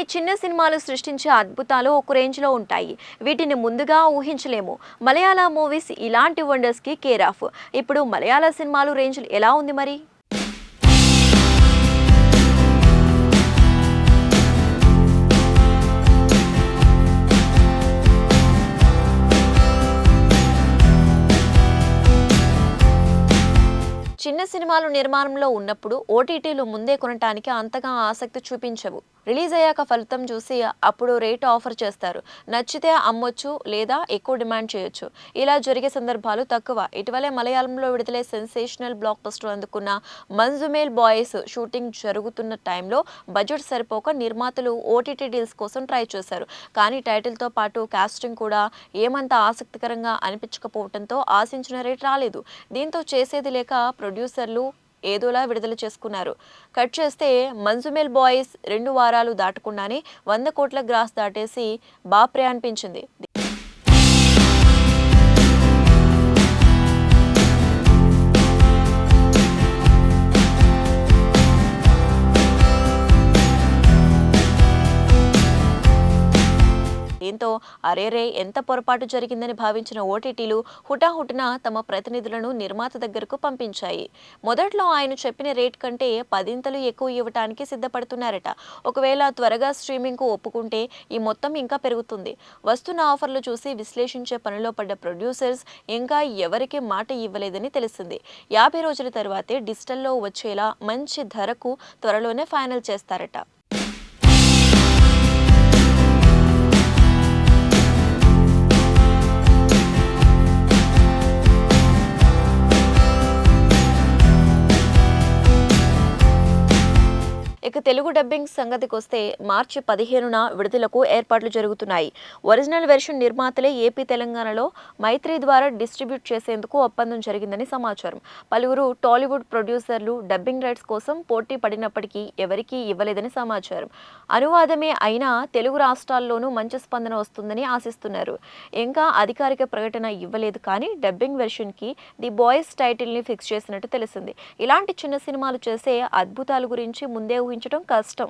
కొన్ని చిన్న సినిమాలు సృష్టించే అద్భుతాలు ఒక రేంజ్లో ఉంటాయి. వీటిని ముందుగా ఊహించలేము. మలయాళ మూవీస్ ఇలాంటి వండర్స్కి కేర్ ఆఫ్ ఇప్పుడు మలయాళ సినిమాలు రేంజ్ ఎలా ఉంది మరి? చిన్న సినిమాలు నిర్మాణంలో ఉన్నప్పుడు ఓటీటీలు ముందే కొనటానికి అంతగా ఆసక్తి చూపించవు. రిలీజ్ అయ్యాక ఫలితం చూసి అప్పుడు రేట్ ఆఫర్ చేస్తారు. నచ్చితే అమ్మొచ్చు లేదా ఎక్కువ డిమాండ్ చేయొచ్చు. ఇలా జరిగే సందర్భాలు తక్కువ. ఇటీవలే మలయాళంలో విడుదలై సెన్సేషనల్ బ్లాక్ బస్టర్ అందుకున్న మంజుమేల్ బాయ్స్ షూటింగ్ జరుగుతున్న టైంలో బడ్జెట్ సరిపోక నిర్మాతలు ఓటీటీ డీల్స్ కోసం ట్రై చేశారు. కానీ టైటిల్తో పాటు కాస్టింగ్ కూడా ఏమంత ఆసక్తికరంగా అనిపించకపోవడంతో ఆశించిన రేట్ రాలేదు. దీంతో చేసేది లేక ప్రొడ్యూసర్లు ఏదోలా విడుదల చేసుకున్నారు. కట్ చేస్తే మంజుమేల్ బాయ్స్ రెండు వారాలు దాటకుండానే వంద కోట్ల గ్రాస్ దాటేసి బాప్రే అనిపించింది. దీంతో అరేరే ఎంత పొరపాటు జరిగిందని భావించిన ఓటీటీలు హుటాహుటిన తమ ప్రతినిధులను నిర్మాత దగ్గరకు పంపించాయి. మొదట్లో ఆయన చెప్పిన రేట్ కంటే పదింతలు ఎక్కువ ఇవ్వటానికి సిద్ధపడుతున్నారట. ఒకవేళ త్వరగా స్ట్రీమింగ్కు ఒప్పుకుంటే ఈ మొత్తం ఇంకా పెరుగుతుంది. వస్తున్న ఆఫర్లు చూసి విశ్లేషించే పనిలో పడ్డ ప్రొడ్యూసర్స్ ఇంకా ఎవరికి మాట ఇవ్వలేదని తెలిసింది. యాభై రోజుల తర్వాతే డిజిటల్లో వచ్చేలా మంచి ధరకు త్వరలోనే ఫైనల్ చేస్తారట. ఇక తెలుగు డబ్బింగ్ సంగతికి వస్తే మార్చి పదిహేనున విడుదలకు ఏర్పాట్లు జరుగుతున్నాయి. ఒరిజినల్ వెర్షన్ నిర్మాతలే ఏపీ తెలంగాణలో మైత్రి ద్వారా డిస్ట్రిబ్యూట్ చేసేందుకు ఒప్పందం జరిగిందని సమాచారం. పలువురు టాలీవుడ్ ప్రొడ్యూసర్లు డబ్బింగ్ రైట్స్ కోసం పోటీ పడినప్పటికీ ఎవరికీ ఇవ్వలేదని సమాచారం. అనువాదమే అయినా తెలుగు రాష్ట్రాల్లోనూ మంచి స్పందన వస్తుందని ఆశిస్తున్నారు. ఇంకా అధికారిక ప్రకటన ఇవ్వలేదు కానీ డబ్బింగ్ వెర్షన్కి ది బాయ్స్ టైటిల్ని ఫిక్స్ చేసినట్టు తెలిసింది. ఇలాంటి చిన్న సినిమాలు చేసే అద్భుతాల గురించి ముందే ఊహించడం కష్టం.